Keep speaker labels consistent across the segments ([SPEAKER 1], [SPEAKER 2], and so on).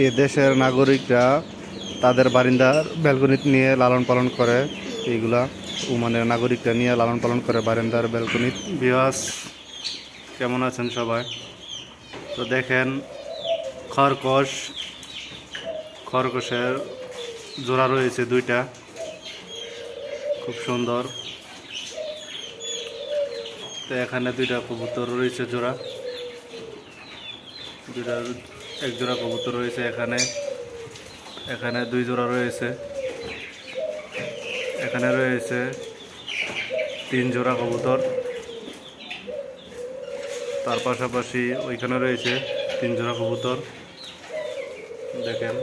[SPEAKER 1] এ দেশের নাগরিকরা তাদের বারিন্দার ব্যালকনি নিয়ে লালন পালন করে। এইগুলা ওমানের নাগরিকরা নিয়ে লালন পালন করে বারিন্দার ব্যালকনি বিয়াস কেমন আছেন সবাই? তো দেখেন খরকশ খরগোশের জোড়া রয়েছে দুইটা। খুব সুন্দর। তো এখানে দুইটা কবুতর রয়েছে জোড়া। দুইটা এক জোড়া কবুতর রয়েছে এখানে। এখানে দুই জোড়া রয়েছে। এখানে রয়েছে তিন জোড়া কবুতর। তার পাশাপাশি ওইখানে রয়েছে তিন জোড়া কবুতর। দেখেন।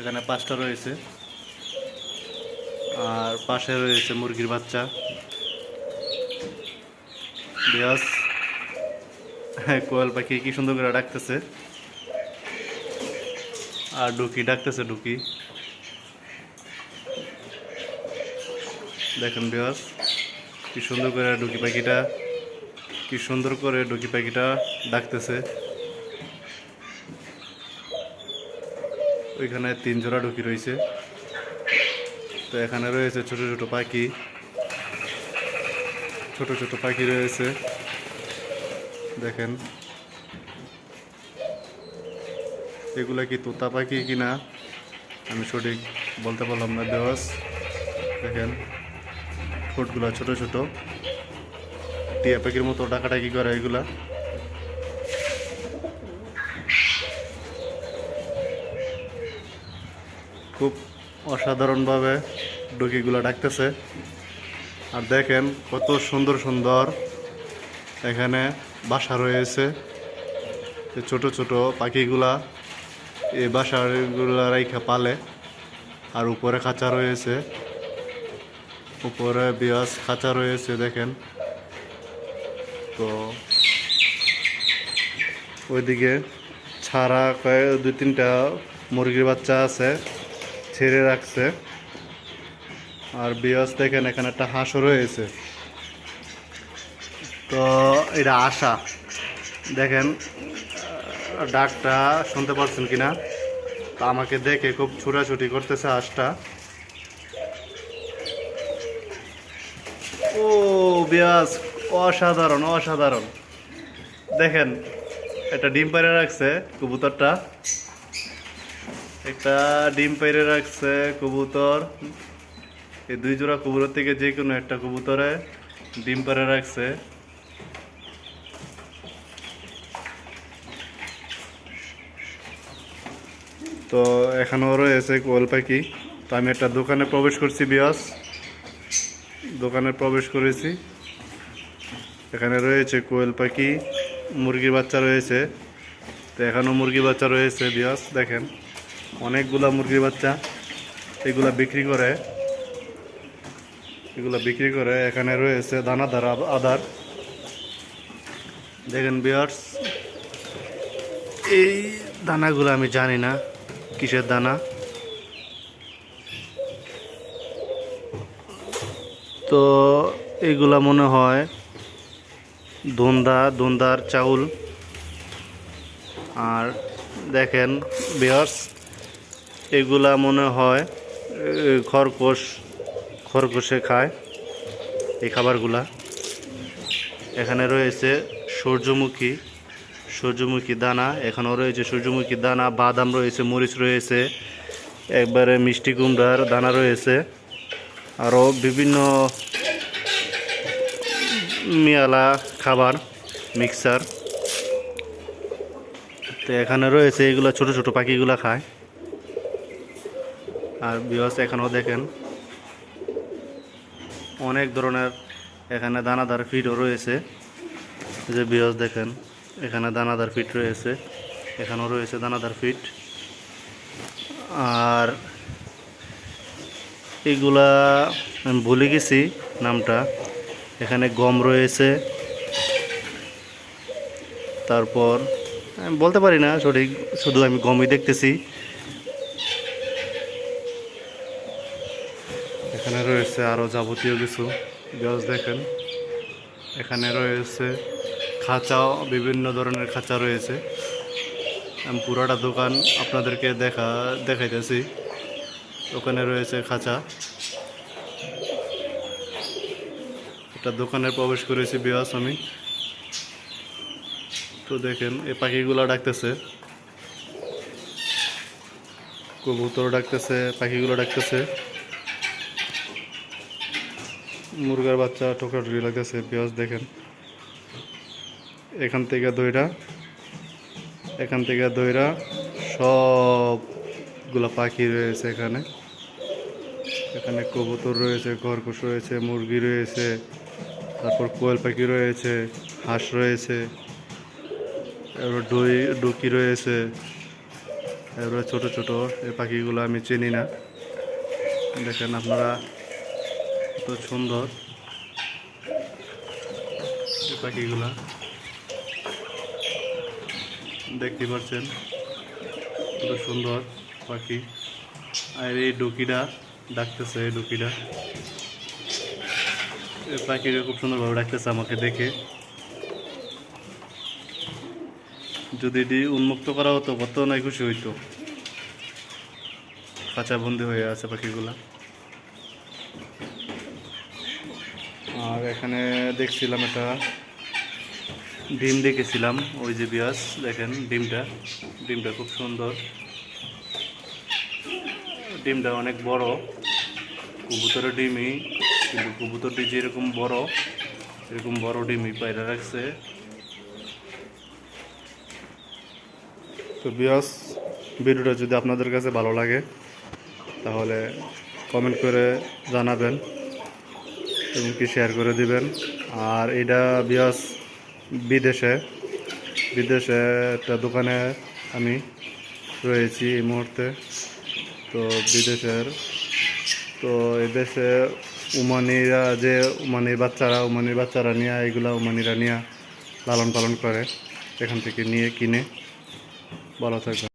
[SPEAKER 1] এখানে পাঁচটা রয়েছে। আর পাশে রয়েছে মুরগির বাচ্চা। বিয়াস। হ্যাঁ কোয়েল পাখি কি সুন্দর করে ডাকতেছে। আর ডুকি, ডাকতেছে ডুকি। দেখেন বিয়াস কি সুন্দর করে ডুকি পাখিটা, কি সুন্দর করে ডুকি পাখিটা ডাকতেছে। ওইখানে তিন জোড়া ডুকি রয়েছে। তো এখানে রয়েছে ছোট ছোট পাখি। ছোট ছোট পাখি রয়েছে। দেখেন। এগুলা কি তোতা পাখি কিনা? আমি সঠিক বলতে পারলাম না বেহস দেখেন, ঠোঁটগুলা ছোট ছোট। টিয়া পাখির মতো ডাকাডাকি করে এগুলা। খুব অসাধারণভাবে ডুকিগুলো ডাকতেছে। আর দেখেন, কত সুন্দর সুন্দর এখানে বাসা রয়েছে। ছোট ছোট পাখিগুলা এই বাসাগুলা রাইখা পালে। আর উপরে খাঁচা রয়েছে। উপরে বিয়াস খাঁচা রয়েছে, দেখেন। তো ওইদিকে ছাড়া কয়েক দুই তিনটা মুরগির বাচ্চা আছে, ছেড়ে রাখছে। আর বিয়াস দেখেন এখানে একটা হাঁসও রয়েছে। তো এটা আশা। দেখেন ডাকটা শুনতে পাচ্ছেন কিনা? তা আমাকে দেখে খুব ছুটাছুটি করতেছে আশটা। ও, বিয়াস, অসাধারণ অসাধারণ। দেখেন, একটা ডিম পাইরে রাখছে কবুতরটা। একটা ডিম পাইরে রাখছে কবুতর। এই দুই জোড়া কবুতর থেকে যে কোনো একটা কবুতরে ডিম পারে রাখছে। তো এখানেও রয়েছে কোয়েল পাখি। তো আমি একটা দোকানে প্রবেশ করছি, বিয়াস। দোকানে প্রবেশ করেছি। এখানে রয়েছে কোয়েল পাখি, মুরগির বাচ্চা রয়েছে। তো এখানেও মুরগি বাচ্চা রয়েছে, বিয়াস, দেখেন। অনেকগুলা মুরগির বাচ্চা এগুলা বিক্রি করে। এগুলো বিক্রি করে। এখানে রয়েছে দানাদার আব- আদার। দেখেন বিয়ার্স এই দানাগুলো আমি জানি না। কিসের দানা? তো এগুলা মনে হয় ধুন্দা, ধুন্দার চাউল। আর দেখেন বিয়ার্স এগুলা মনে হয় খরগোশ, খরগোশে খায় এই খাবারগুলা। এখানে রয়েছে সূর্যমুখী সূর্যমুখী দানা, এখানেও রয়েছে সূর্যমুখী দানা, বাদাম রয়েছে, মরিচ রয়েছে, একবারে মিষ্টি কুমড়ার দানা রয়েছে, আরও বিভিন্ন মিয়ালা খাবার, মিক্সার, তো এখানে রয়েছে, এগুলো ছোট ছোট পাখিগুলা খায়। আর বিহস এখানেও দেখেন, অনেক ধরনের এখানে দানাদার ফিটও রয়েছে, যে বিহস দেখেন। এখানে দানাদার ফিট রয়েছে, এখানেও রয়েছে দানাদার ফিট। আর এগুলা আমি ভুলে গেছি নামটা। এখানে গম রয়েছে। তারপর, আমি বলতে পারি না সঠিক, শুধু আমি গমই দেখতেছি। এখানে রয়েছে আরও যাবতীয় কিছু। গাছ দেখেন, এখানে রয়েছে খাঁচাও বিভিন্ন ধরনের খাঁচা রয়েছে। আমি পুরোটা দোকান আপনাদেরকে দেখা, দেখাইতেছি। ওখানে রয়েছে খাঁচা। একটা দোকানে প্রবেশ করেছি বিয়াস আমি। তো দেখেন, এই পাখিগুলো ডাকতেছে। কবুতর ডাকতেছে, পাখিগুলো ডাকতেছে। মুরগার বাচ্চা ঠোকাঠুকি লাগতেছে পেঁয়াজ দেখেন। এখান থেকে দইরা, এখান থেকে দইরা, সবগুলো পাখি রয়েছে এখানে। এখানে কবুতর রয়েছে, খরগোশ রয়েছে, মুরগি রয়েছে, তারপর কোয়েল পাখি রয়েছে, হাঁস রয়েছে, এবার ডই, ডুকি রয়েছে। এবার ছোট ছোট এই পাখিগুলো আমি চিনি না। দেখেন আপনারা কত সুন্দর পাখিগুলা। দেখতে পাচ্ছেন। কত সুন্দর পাখি। আর এই ডুকিটা ডাকতেছে, এই ডুকিটা। এই পাখিটা খুব সুন্দরভাবে ডাকতেছে আমাকে দেখে। যদি এটি উন্মুক্ত করা হতো, কত নাই খুশি হইতো। খাঁচা বন্দি হয়ে আছে পাখিগুলা। আর এখানে দেখছিলাম একটা ডিম দেখেছিলাম, ওই যে বিয়াস, দেখেন ডিমটা। ডিমটা খুব সুন্দর। ডিমটা অনেক বড়। কবুতরের ডিমই, কিন্তু কবুতরটি যেরকম বড়, এরকম বড় ডিমই পায়রা রাখছে। তো বিয়াস, ভিডিওটা যদি আপনাদের কাছে ভালো লাগে, তাহলে কমেন্ট করে জানাবেন এবং কি শেয়ার করে দিবেন। আর এটা বিয়াস বিদেশে বিদেশে একটা দোকানে আমি রয়েছি এই মুহূর্তে। তো বিদেশের, তো এই দেশে উমানিরা যে উমানির বাচ্চারা উমানির বাচ্চারা নিয়ে, এগুলা উমানিরা নিয়ে লালন পালন করে, এখান থেকে নিয়ে কিনে। ভালো থাকবে